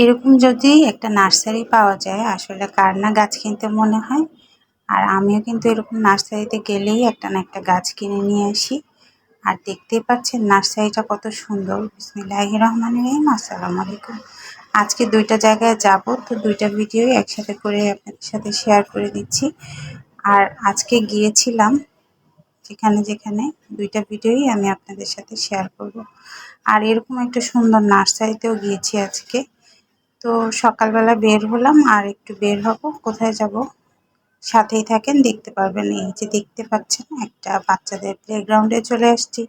এরকম যদি একটা নার্সারি পাওয়া যায়, আসলে কার না গাছ কিনতে মনে হয়? আর আমিও কিন্তু এরকম নার্সারিতে গেলেই একটা না একটা গাছ কিনে নিয়ে আসি। আর দেখতেই পাচ্ছেন নার্সারিটা কত সুন্দর। বিসমিল্লাহ রহমান রহিম। আসসালামু আলাইকুম। আজকে দুইটা জায়গায় যাব, তো দুইটা ভিডিওই একসাথে করে আপনাদের সাথে শেয়ার করে দিচ্ছি। আর আজকে গিয়েছিলাম যেখানে যেখানে দুইটা ভিডিওই আমি আপনাদের সাথে শেয়ার করব। আর এরকম একটা সুন্দর নার্সারিতেও গিয়েছি আজকে। তো সকালবেলা বের হলাম, আর একটু বের হব। কোথায় যাব? সাথেই থাকেন, দেখতে পারবেন। এই যে দেখতে পাচ্ছেন, একটা বাচ্চাদের প্লেগ্রাউন্ডে চলে আসছি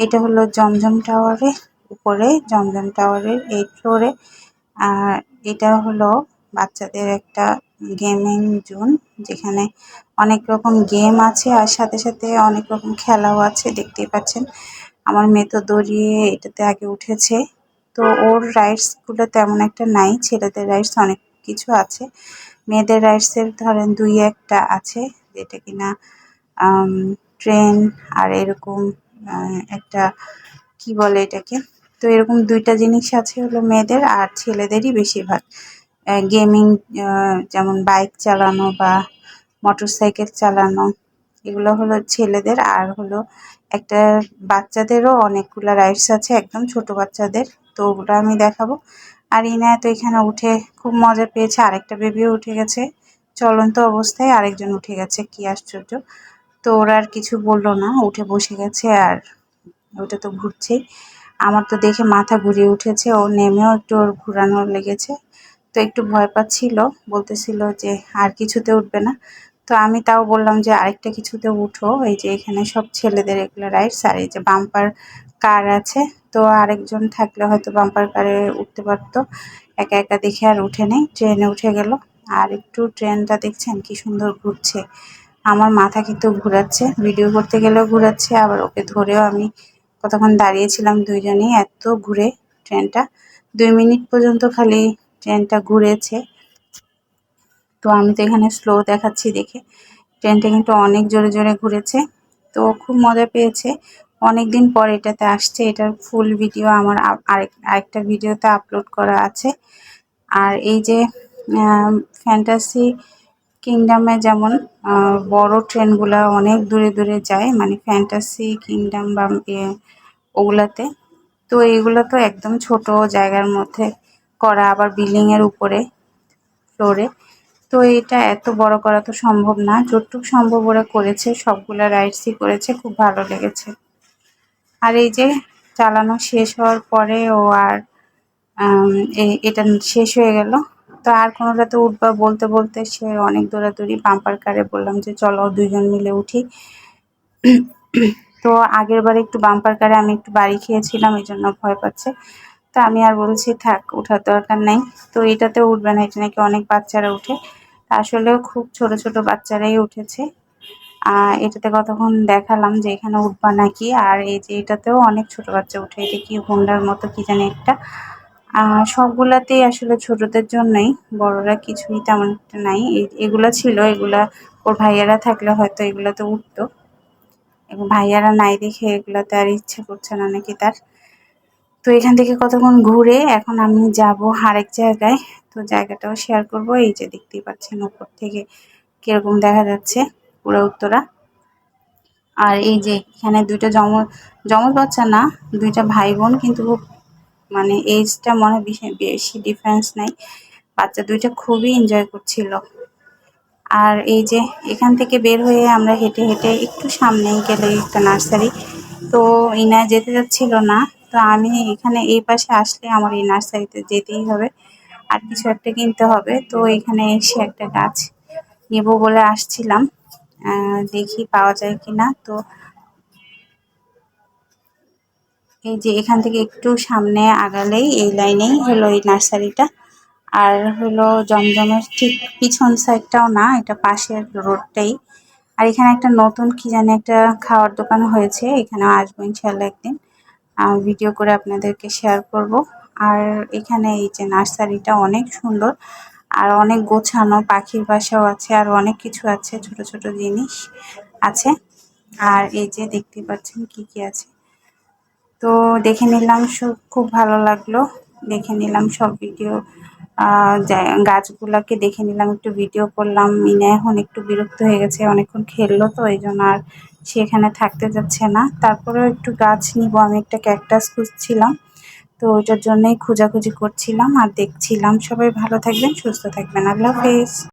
এটা হলো জমজম টাওয়ারের উপরে জমজম টাওয়ারের এই ফ্লোরে আর এটা হলো বাচ্চাদের একটা গেমিং জোন যেখানে অনেক রকম গেম আছে, আর সাথে সাথে অনেক রকম খেলাও আছে, দেখতেই পাচ্ছেন। আমার মেয়ে তো দৌড়িয়ে এটাতে আগে উঠেছে। তো ওর রাইডসগুলো তেমন একটা নাই, ছেলেদের রাইডস অনেক কিছু আছে। মেয়েদের রাইডসের ধরেন দুই একটা আছে, যেটা কিনা ট্রেন আর এরকম একটা কি বলে এটাকে? তো এরকম দুইটা জিনিস আছে হলো মেয়েদের আর ছেলেদেরই বেশিরভাগ। গেমিং যেমন বাইক চালানো বা মোটর সাইকেল চালানো, এগুলো হলো ছেলেদের। আর হলো একটা বাচ্চাদেরও অনেকগুলো রাইডস আছে, একদম ছোট বাচ্চাদের। তো ওগুলো আমি দেখাবো। আর ইনায়া তো এখানে উঠে খুব মজা পেয়েছে। আরেকটা বেবিও উঠে গেছে। চলন্ত অবস্থায় আরেকজন উঠে গেছে। কি আশ্চর্য। তো ওরা আর কিছু বলল না। উঠে বসে গেছে আর ওটা তো ঘুরছেই। আমার তো দেখে মাথা ঘুরিয়ে উঠেছে। ও নেমেও একটু ওর ঘুরানো লেগেছে। তো একটু ভয় পাচ্ছিল। বলতেছিল যে আর কিছুতে উঠবে না। তো আমি তাও বললাম যে আরেকটা কিছুতে উঠো। এই যে এখানে সব ছেলেদের এগুলো রাইডস আর এই যে বাম্পার কার আছে। তো আরেকজন থাকলে হয়তো বাম্পার কারে উঠতে পারতো। একা একা দেখে আর উঠে নেই ট্রেনে উঠে গেল। আর একটু ট্রেনটা দেখছেন কি সুন্দর ঘুরছে। আমার মাথা কিন্তু ঘুরাচ্ছে ভিডিও করতে গেলেও ঘুরাচ্ছে, আবার ওকে ধরেও আমি কতক্ষণ দাঁড়িয়েছিলাম দুইজনেই এত ঘুরে ট্রেনটা দুই মিনিট পর্যন্ত খালি ট্রেনটা ঘুরেছে। তো আমি তো এখানে স্লো দেখাচ্ছি দেখে। ট্রেনটা কিন্তু অনেক জোরে জোরে ঘুরেছে। তো খুব মজা পেয়েছে। অনেক দিন পর এটাতে আসছে, এটার ফুল ভিডিও আমার আরেক আরেকটা ভিডিওতে আপলোড করা আছে। আর এই যে ফ্যান্টাসি কিংডামে যেমন বড় ট্রেনগুলো অনেক দূরে দূরে যায় মানে ফ্যান্টাসি কিংডাম বা ওগুলাতে, তো এইগুলো তো একদম ছোট জায়গার মধ্যে করা, আবার বিল্ডিংয়ের উপরে ফ্লোরে তো এটা এত বড় করা তো সম্ভব না, যতটুক সম্ভব ওরা করেছে, সবগুলা রাইডসই করেছে, খুব ভালো লেগেছে। আর এই যে চালানো শেষ হওয়ার পরে ও আর এটা শেষ হয়ে গেল। তো আর কোনোটাতে উঠবা বলতে বলতে সে অনেক দৌড়াদৌড়ি পাম্পার কারে বললাম যে, চলো দুজন মিলে উঠি। তো আগের বারে একটু বাম্পার কারে আমি একটু বাড়ি খেয়েছিলাম, এই জন্য ভয় পাচ্ছে। তো আমি আর বলছি, থাক ওঠার দরকার নেই। তো এটাতে উঠবে না, এটা নাকি অনেক বাচ্চারা উঠে। আসলেও খুব ছোট ছোট বাচ্চারাই উঠেছে। এটাতে কতক্ষণ দেখালাম যে এখানে উঠবা নাকি? আর এই যে এটাতেও অনেক ছোট বাচ্চা উঠে, এটা কি হুন্ডার মতো কি জানি একটা। সবগুলাতেই আসলে ছোটদের জন্যই, বড়রা কিছুই তেমন একটা নাই। এগুলা ছিল, এগুলা ওর ভাইয়ারা থাকলে হয়তো এগুলাতে উঠতো। এবং ভাইয়ারা নাই দেখে এগুলাতে আর ইচ্ছে করছে না নাকি তার। তো এখান থেকে কতক্ষণ ঘুরে এখন আমি যাব আরেক জায়গায়। তো জায়গাটাও শেয়ার করব। এই যে দেখতেই পাচ্ছেন উপর থেকে কীরকম দেখা যাচ্ছে। পুরো উত্তরা। আর এই যে এখানে দুইটা জম জমজ বাচ্চা না, দুইটা ভাই বোন কিন্তু খুব মানে এজটা মনে বেশি ডিফারেন্স নাই। বাচ্চা দুইটা খুবই এনজয় করছিল। আর এই যে এখান থেকে বের হয়ে আমরা হেঁটে হেঁটে একটু সামনেই গেলে একটা নার্সারি। তো ইনা যেতে যাচ্ছিল না, তো আমি এখানে এই পাশে আসলে আমার এই নার্সারিতে যেতেই হবে। আর কিছু একটা কিনতে হবে। তো এখানে এসে একটা গাছ নেব বলে আসছিলাম। দেখি পাওয়া যায় কিনা। তো এই যে এখান থেকে একটু সামনে আগালেই এই লাইনেই হলো এই নার্সারিটা। আর হলো জমজমের ঠিক পিছন সাইডটাও না, এটা পাশের রোডটাই আর এখানে একটা নতুন কি জানি একটা খাওয়ার দোকান হয়েছে এখানে আসব ইনশাল্লাহ একদিন। ভিডিও করে আপনাদেরকে শেয়ার করব। আর এখানে এই যে নার্সারিটা অনেক সুন্দর। আর অনেক গোছানো, পাখির বাসাও আছে, আর অনেক কিছু আছে, ছোট ছোট জিনিস আছে। আর এই যে দেখতে পাচ্ছেন কি কি আছে। তো দেখে নিলাম খুব ভালো লাগল। দেখে নিলাম সব ভিডিও গাছগুলাকে দেখে নিলাম, একটু ভিডিও করলাম। মিনা এখন একটু বিরক্ত হয়ে গেছে, অনেকক্ষণ খেললো তো, এই জন্য আর সেখানে থাকতে যাচ্ছে না। তারপরেও একটু গাছ নিব, আমি একটা ক্যাকটাস খুঁজছিলাম। তো ওইটার জন্যই খোঁজাখুঁজি করছিলাম আর দেখছিলাম। সবাই ভালো থাকবেন সুস্থ থাকবেন। আল্লাহ হাফেজ।